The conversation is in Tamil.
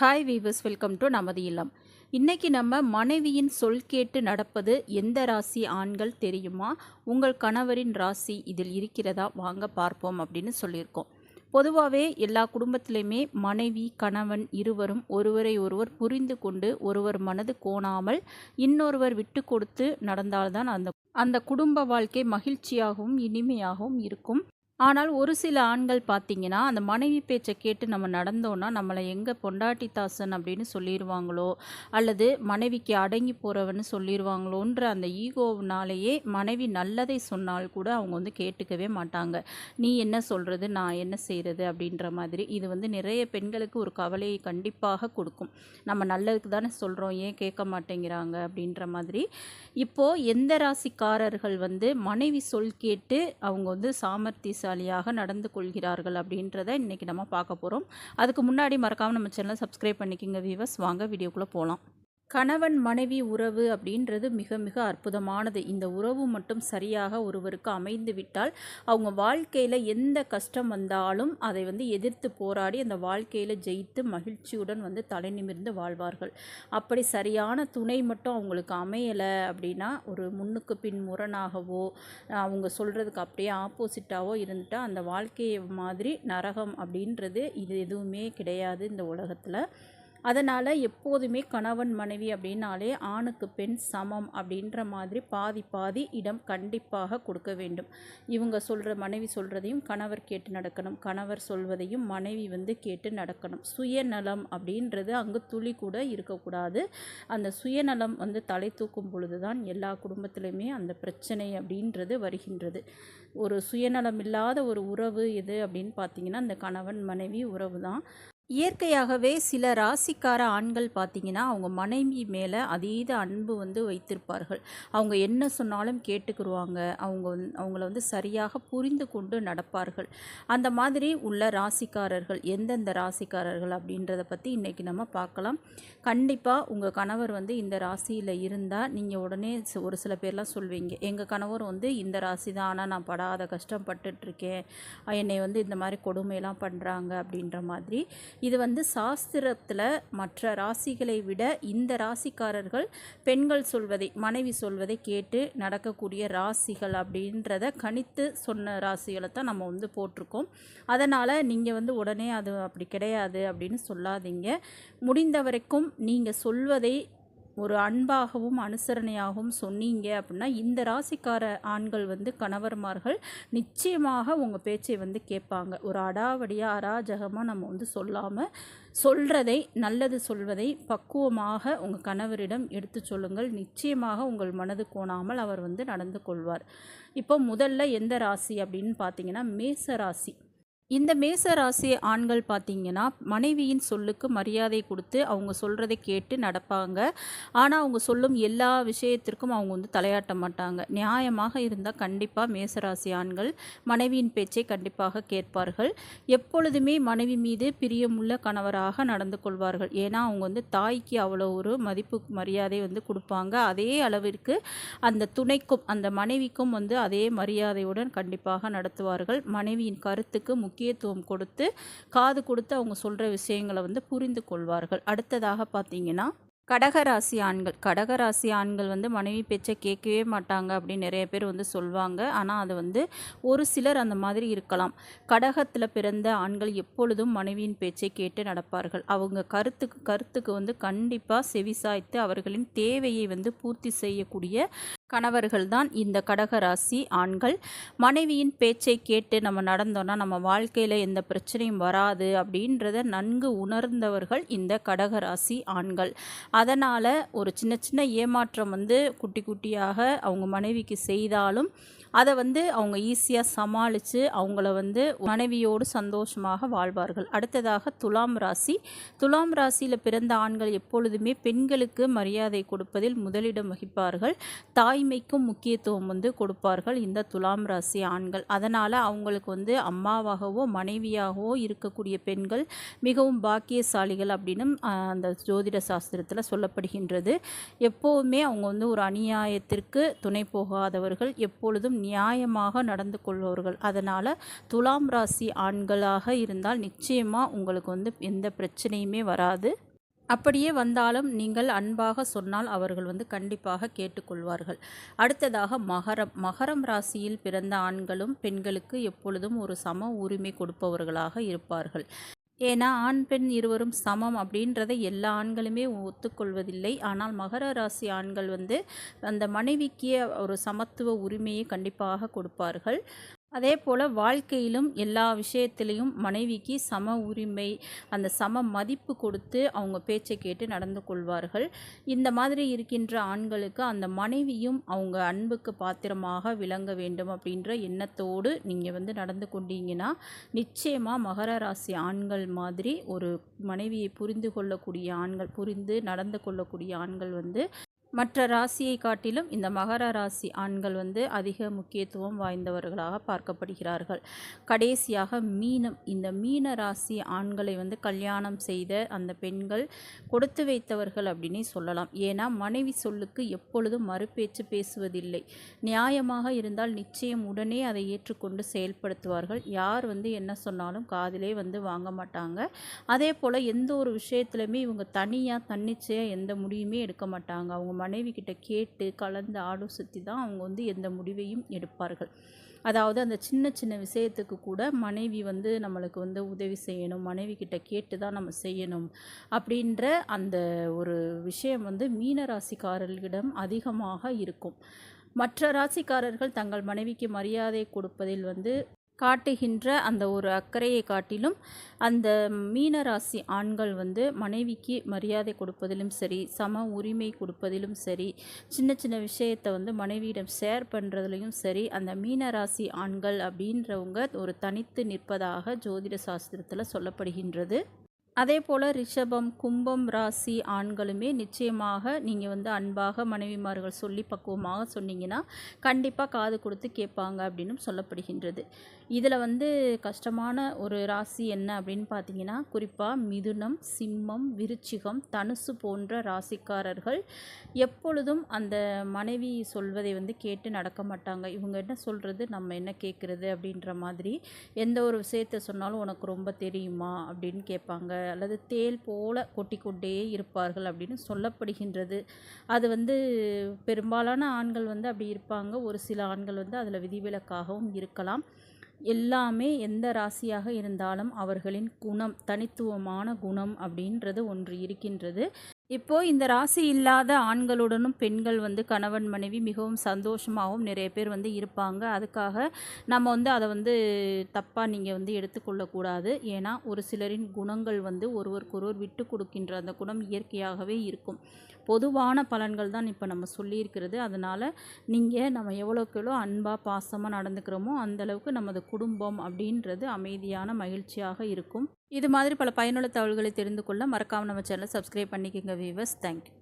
ஹாய் வீவர்ஸ் வெல்கம் டு நமது இல்லம். இன்றைக்கி நம்ம மனைவியின் சொல் கேட்டு நடப்பது எந்த ராசி ஆண்கள் தெரியுமா? உங்கள் கணவரின் ராசி இதில் இருக்கிறதா? வாங்க பார்ப்போம் அப்படின்னு சொல்லியிருக்கோம். பொதுவாகவே எல்லா குடும்பத்திலையுமே மனைவி கணவன் இருவரும் ஒருவரை ஒருவர் புரிந்து கொண்டு ஒருவர் மனது கோணாமல் இன்னொருவர் விட்டு கொடுத்து நடந்தால்தான் அந்த அந்த குடும்ப வாழ்க்கை மகிழ்ச்சியாகவும் இனிமையாகவும் இருக்கும். ஆனால் ஒரு சில ஆண்கள் பார்த்திங்கன்னா அந்த மனைவி பேச்சை கேட்டு நம்ம நடந்தோன்னா நம்மளை எங்கே பொண்டாட்டி தாசன் அப்படின்னு சொல்லிடுவாங்களோ அல்லது மனைவிக்கு அடங்கி போகிறவன்னு சொல்லிடுவாங்களோன்ற அந்த ஈகோவினாலேயே மனைவி நல்லதை சொன்னால் கூட அவங்க வந்து கேட்டுக்கவே மாட்டாங்க. நீ என்ன சொல்கிறது நான் என்ன செய்கிறது அப்படின்ற மாதிரி. இது வந்து நிறைய பெண்களுக்கு ஒரு கவலையை கண்டிப்பாக கொடுக்கும். நம்ம நல்லதுக்கு தானே சொல்கிறோம் ஏன் கேட்க மாட்டேங்கிறாங்க அப்படின்ற மாதிரி. இப்போது எந்த ராசிக்காரர்கள் வந்து மனைவி சொல் கேட்டு அவங்க வந்து புத்திசாலியாக நடந்து கொள்கிறார்கள் அப்படின்றத இன்றைக்கி நம்ம பார்க்க போகிறோம் அதுக்கு முன்னாடி மறக்காமல் நம்ம சேனலை சப்ஸ்கிரைப் பண்ணிக்கிங்க வீவர்ஸ் வாங்க வீடியோக்குள்ளே போகலாம் கணவன் மனைவி உறவு அப்படின்றது மிக மிக அற்புதமானது. இந்த உறவு மட்டும் சரியாக ஒருவருக்கு அமைந்து விட்டால் அவங்க வாழ்க்கையில் எந்த கஷ்டம் வந்தாலும் அதை வந்து எதிர்த்து போராடி அந்த வாழ்க்கையில் ஜெயித்து மகிழ்ச்சியுடன் வந்து தலை நிமிர்ந்து வாழ்வார்கள். அப்படி சரியான துணை மட்டும் அவங்களுக்கு அமையலை அப்படின்னா ஒரு முன்னுக்கு பின் முரணாகவோ அவங்க சொல்கிறதுக்கு அப்படியே ஆப்போசிட்டாகவோ இருந்துட்டால் அந்த வாழ்க்கையை மாதிரி நரகம் அப்படின்றது இது எதுவுமே கிடையாது இந்த உலகத்தில். அதனால் எப்போதுமே கணவன் மனைவி அப்படின்னாலே ஆணுக்கு பெண் சமம் அப்படின்ற மாதிரி பாதி பாதி இடம் கண்டிப்பாக கொடுக்க வேண்டும். இவங்க சொல்கிற மனைவி சொல்கிறதையும் கணவர் கேட்டு நடக்கணும். கணவர் சொல்வதையும் மனைவி வந்து கேட்டு நடக்கணும். சுயநலம் அப்படின்றது அங்கே துளி கூட இருக்கக்கூடாது. அந்த சுயநலம் வந்து தலை தூக்கும் பொழுது தான் எல்லா குடும்பத்திலையுமே அந்த பிரச்சனை அப்படின்றது வருகின்றது. ஒரு சுயநலம் இல்லாத ஒரு உறவு எது அப்படின்னு பார்த்தீங்கன்னா அந்த கணவன் மனைவி உறவு தான் இயற்கையாகவே சில ராசிக்கார ஆண்கள் பார்த்திங்கன்னா அவங்க மனைவி மேலே அதீத அன்பு வந்து வைத்திருப்பார்கள். அவங்க என்ன சொன்னாலும் கேட்டுக்குருவாங்க. அவங்க வந்து அவங்கள வந்து சரியாக புரிந்து கொண்டு நடப்பார்கள். அந்த மாதிரி உள்ள ராசிக்காரர்கள் எந்தெந்த ராசிக்காரர்கள் அப்படின்றத பற்றி இன்றைக்கி நம்ம பார்க்கலாம். கண்டிப்பாக உங்கள் கணவர் வந்து இந்த ராசியில் இருந்தால் நீங்கள் உடனே ஒரு சில பேர்லாம் சொல்வீங்க. எங்கள் கணவர் வந்து இந்த ராசி தான். ஆனால் நான் படாத கஷ்டப்பட்டுட்ருக்கேன் என்னை வந்து இந்த மாதிரி கொடுமையெல்லாம் பண்ணுறாங்க அப்படின்ற மாதிரி இது வந்து சாஸ்திரத்தில் மற்ற ராசிகளை விட இந்த ராசிக்காரர்கள் பெண்கள் சொல்வதை மனைவி சொல்வதை கேட்டு நடக்கக்கூடிய ராசிகள் அப்படின்றத கணித்து சொன்ன ராசிகளை தான் நம்ம வந்து போட்டிருக்கோம். அதனால் நீங்கள் வந்து உடனே அது அப்படி கிடையாது அப்படின்னு சொல்லாதீங்க. முடிந்த வரைக்கும் நீங்கள் சொல்வதை ஒரு அன்பாகவும் அனுசரணையாகவும் சொன்னீங்க அப்படின்னா இந்த ராசிக்கார ஆண்கள் வந்து கணவர்மார்கள் நிச்சயமாக உங்கள் பேச்சை வந்து கேட்பாங்க. ஒரு அடாவடியாக அராஜகமாக நம்ம வந்து சொல்லாமல் சொல்கிறதை நல்லது சொல்வதை பக்குவமாக உங்கள் கணவரிடம் எடுத்து சொல்லுங்கள். நிச்சயமாக உங்கள் மனது கோணாமல் அவர் வந்து நடந்து கொள்வார். இப்போ முதல்ல எந்த ராசி அப்படின்னு பார்த்தீங்கன்னா மேச ராசி. இந்த மேச ராசி ஆண்கள் பார்த்தீங்கன்னா மனைவியின் சொல்லுக்கு மரியாதை கொடுத்து அவங்க சொல்கிறதை கேட்டு நடப்பாங்க. ஆனால் அவங்க சொல்லும் எல்லா விஷயத்திற்கும் அவங்க வந்து தலையாட்ட மாட்டாங்க. நியாயமாக இருந்தால் கண்டிப்பாக மேசராசி ஆண்கள் மனைவியின் பேச்சை கண்டிப்பாக கேட்பார்கள். எப்பொழுதுமே மனைவி மீது பிரியமுள்ள கணவராக நடந்து கொள்வார்கள். ஏன்னா அவங்க வந்து தாய்க்கு அவ்வளோ ஒரு மதிப்பு மரியாதை வந்து கொடுப்பாங்க. அதே அளவிற்கு அந்த துணைக்கும் அந்த மனைவிக்கும் வந்து அதே மரியாதையுடன் கண்டிப்பாக நடத்துவார்கள். மனைவியின் கருத்துக்கு முக்கிய முக்கியத்துவம் கொடுத்து காது கொடுத்து அவங்க சொல்கிற விஷயங்களை வந்து புரிந்து கொள்வார்கள். அடுத்ததாக பார்த்தீங்கன்னா கடகராசி ஆண்கள். கடகராசி ஆண்கள் வந்து மனைவி பேச்சை கேட்கவே மாட்டாங்க அப்படின்னு நிறைய பேர் வந்து சொல்லுவாங்க ஆனால் அது வந்து ஒரு சிலர் அந்த மாதிரி இருக்கலாம். கடகத்தில் பிறந்த ஆண்கள் எப்பொழுதும் மனைவியின் பேச்சை கேட்டு நடப்பார்கள். அவங்க கருத்துக்கு கருத்துக்கு வந்து கண்டிப்பாக செவிசாய்த்து அவர்களின் தேவையை வந்து பூர்த்தி செய்யக்கூடிய கணவர்கள் தான் இந்த கடகராசி ஆண்கள். மனைவியின் பேச்சை கேட்டு நம்ம நடந்தோன்னா நம்ம வாழ்க்கையில் எந்த பிரச்சனையும் வராது அப்படின்றத நன்கு உணர்ந்தவர்கள் இந்த கடகராசி ஆண்கள். அதனால் ஒரு சின்ன சின்ன ஏமாற்றம் வந்து குட்டி குட்டியாக அவங்க மனைவிக்கு செய்தாலும் அதை வந்து அவங்க ஈஸியாக சமாளித்து அவங்கள வந்து மனைவியோடு சந்தோஷமாக வாழ்வார்கள். அடுத்ததாக துலாம் ராசி. துலாம் ராசியில் பிறந்த ஆண்கள் எப்பொழுதுமே பெண்களுக்கு மரியாதை கொடுப்பதில் முதலிடம் வகிப்பார்கள். தாய் தாய்மைக்கும் முக்கியத்துவம் வந்து கொடுப்பார்கள் இந்த துலாம் ராசி ஆண்கள். அதனால் அவங்களுக்கு வந்து அம்மாவாகவோ மனைவியாகவோ இருக்கக்கூடிய பெண்கள் மிகவும் பாக்கியசாலிகள் அப்படின்னு அந்த ஜோதிட சாஸ்திரத்தில் சொல்லப்படுகின்றது. எப்போவுமே அவங்க வந்து ஒரு அநியாயத்திற்கு துணை போகாதவர்கள் எப்பொழுதும் நியாயமாக நடந்து கொள்பவர்கள். அதனால் துலாம் ராசி ஆண்களாக இருந்தால் நிச்சயமாக உங்களுக்கு வந்து எந்த பிரச்சனையுமே வராது. அப்படியே வந்தாலும் நீங்கள் அன்பாக சொன்னால் அவர்கள் வந்து கண்டிப்பாக கேட்டுக்கொள்வார்கள். அடுத்ததாக மகரம் மகரம் ராசியில் பிறந்த ஆண்களும் பெண்களுக்கு எப்பொழுதும் ஒரு சம உரிமை கொடுப்பவர்களாக இருப்பார்கள். ஏன்னா ஆண் பெண் இருவரும் சமம் அப்படின்றதை எல்லா ஆண்களுமே ஒத்துக்கொள்வதில்லை. ஆனால் மகர ராசி ஆண்கள் வந்து அந்த மனைவிக்கு ஒரு சமத்துவ உரிமையை கண்டிப்பாக கொடுப்பார்கள். அதே போல் வாழ்க்கையிலும் எல்லா விஷயத்திலையும் மனைவிக்கு சம உரிமை அந்த சம மதிப்பு கொடுத்து அவங்க பேச்சை கேட்டு நடந்து கொள்வார்கள். இந்த மாதிரி இருக்கின்ற ஆண்களுக்கு அந்த மனைவியும் அவங்க அன்புக்கு பாத்திரமாக விளங்க வேண்டும் அப்படின்ற எண்ணத்தோடு நீங்கள் வந்து நடந்து கொண்டீங்கன்னா நிச்சயமாக மகர ராசி ஆண்கள் மாதிரி ஒரு மனைவியை புரிந்து கொள்ளக்கூடிய ஆண்கள் புரிந்து நடந்து கொள்ளக்கூடிய ஆண்கள் வந்து மற்ற ராசியை காட்டிலும் இந்த மகர ராசி ஆண்கள் வந்து அதிக முக்கியத்துவம் வாய்ந்தவர்களாக பார்க்கப்படுகிறார்கள். கடைசியாக மீனம் இந்த மீன ராசி ஆண்களை வந்து கல்யாணம் செய்த அந்த பெண்கள் கொடுத்து வைத்தவர்கள் அப்படின்னே சொல்லலாம். ஏன்னா மனைவி சொல்லுக்கு எப்பொழுதும் மறுபேச்சு பேசுவதில்லை. நியாயமாக இருந்தால் நிச்சயம் உடனே அதை ஏற்றுக்கொண்டு செயல்படுத்துவார்கள். யார் வந்து என்ன சொன்னாலும் காதிலே வந்து வாங்க மாட்டாங்க. அதே போல் எந்த ஒரு விஷயத்துலையுமே இவங்க தனியாக தன்னிச்சையாக எந்த முடியுமே எடுக்க மாட்டாங்க. அவங்க மனைவி கிட்ட கேட்டு கலந்து ஆலோசித்து தான் அவங்க வந்து எந்த முடிவையும் எடுப்பார்கள். அதாவது அந்த சின்ன சின்ன விஷயத்துக்கு கூட மனைவி வந்து நம்மளுக்கு வந்து உதவி செய்யணும் மனைவி கிட்ட கேட்டு தான் நம்ம செய்யணும் அப்படின்ற அந்த ஒரு விஷயம் வந்து மீன ராசிக்காரர்களிடம் அதிகமாக இருக்கும். மற்ற ராசிக்காரர்கள் தங்கள் மனைவிக்கு மரியாதை கொடுப்பதில் வந்து காட்டுகின்ற அந்த ஒரு அக்கறையை காட்டிலும் அந்த மீனராசி ஆண்கள் வந்து மனைவிக்கு மரியாதை கொடுப்பதிலும் சரி சம உரிமை கொடுப்பதிலும் சரி சின்ன சின்ன விஷயத்தை வந்து மனைவியிடம் ஷேர் பண்ணுறதுலையும் சரி அந்த மீனராசி ஆண்கள் அப்படின்றவங்க ஒரு தனித்து நிற்பதாக ஜோதிட சாஸ்திரத்தில் சொல்லப்படுகின்றது. அதே போல் ரிஷபம் கும்பம் ராசி ஆண்களுமே நிச்சயமாக நீங்கள் வந்து அன்பாக மனைவிமார்கள் சொல்லி பக்குவமாக சொன்னீங்கன்னா கண்டிப்பாக காது கொடுத்து கேட்பாங்க அப்படின்னு சொல்லப்படுகின்றது. இதில் வந்து கஷ்டமான ஒரு ராசி என்ன அப்படின்னு பார்த்தீங்கன்னா குறிப்பாக மிதுனம் சிம்மம் விருச்சிகம் தனுசு போன்ற ராசிக்காரர்கள் எப்பொழுதும் அந்த மனைவி சொல்வதை வந்து கேட்டு நடக்க மாட்டாங்க. இவங்க என்ன சொல்கிறது நம்ம என்ன கேட்குறது அப்படின்ற மாதிரி எந்த ஒரு விஷயத்தை சொன்னாலும் உனக்கு ரொம்ப தெரியுமா அப்படின்னு கேட்பாங்க. அல்லது தேல் போல கொட்டிக்கொண்டே இருப்பார்கள் அப்படின்னு சொல்லப்படுகின்றது. அது வந்து பெரும்பாலான ஆண்கள் வந்து அப்படி இருப்பாங்க. ஒரு சில ஆண்கள் வந்து அதில் விதிவிலக்காகவும் இருக்கலாம். எல்லாமே எந்த ராசியாக இருந்தாலும் அவர்களின் குணம் தனித்துவமான குணம் அப்படின்றது ஒன்று இருக்கின்றது. இப்போ இந்த ராசி இல்லாத ஆண்களுடனும் பெண்கள் வந்து கணவன் மனைவி மிகவும் சந்தோஷமாகவும் நிறைய பேர் வந்து இருப்பாங்க. அதுக்காக நம்ம வந்து அதை வந்து தப்பாக நீங்கள் வந்து எடுத்துக்கொள்ளக்கூடாது. ஏன்னா ஒரு சிலரின் குணங்கள் வந்து ஒருவருக்கொருவர் விட்டு கொடுக்கின்ற அந்த குணம் இயற்கையாகவே இருக்கும். பொதுவான பலன்கள் தான் இப்போ நம்ம சொல்லியிருக்கிறது. அதனால் நீங்கள் நம்ம எவ்வளோக்கு எவ்வளோ அன்பாக பாசமாக நடந்துக்கிறோமோ அந்தளவுக்கு நமது குடும்பம் அப்படின்றது அமைதியான மகிழ்ச்சியாக இருக்கும். இது மாதிரி பல பயனுள்ள தகவல்களை தெரிந்து கொள்ள மறக்காமல் நம்ம சேனலை சப்ஸ்கிரைப் பண்ணிக்கோங்க வீவர்ஸ் தேங்க்யூ